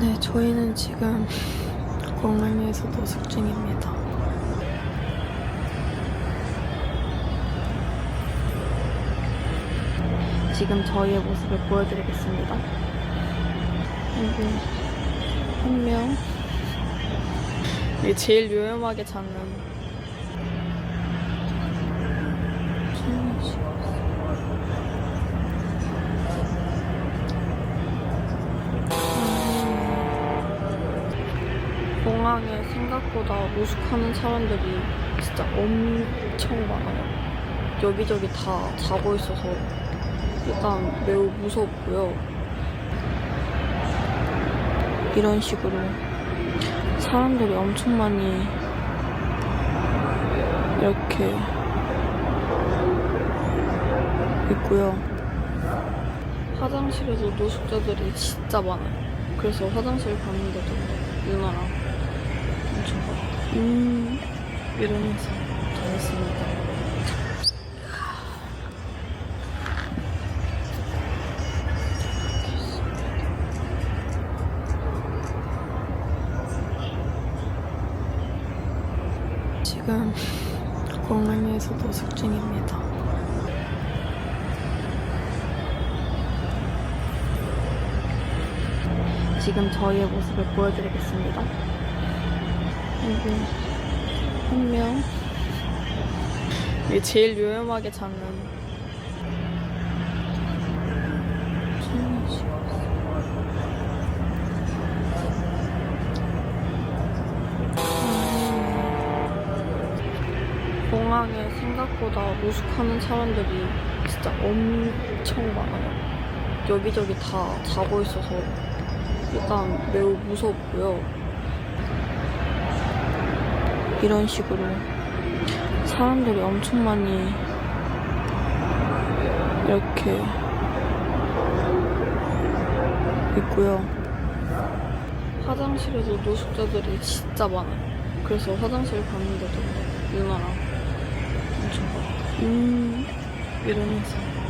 네, 저희는 지금 공항에서 노숙 중입니다. 지금 저희의 모습을 보여드리겠습니다. 여기 한 명. 제일 요염하게 찾는 공항에 생각보다 노숙하는 사람들이 진짜 엄청 많아요. 여기저기 다 자고 있어서 일단 매우 무섭고요. 이런 식으로 사람들이 엄청 많이 이렇게 있고요. 화장실에도 노숙자들이 진짜 많아요. 그래서 화장실 갔는데도 누나랑 음, 이러면서 다녔습니다. 지금 공항에서 노숙 중입니다. 지금 저희의 모습을 보여드리겠습니다. 여기 한 명. 이게 제일 요염하게 씨. 공항에 생각보다 노숙하는 사람들이 진짜 엄청 많아요. 여기저기 다 자고 있어서 일단 매우 무섭고요. 이런 식으로 사람들이 엄청 많이 이렇게 있고요. 화장실에도 노숙자들이 진짜 많아요. 그래서 화장실 갔는데도 누나랑 엄청 막, 음, 이러면서.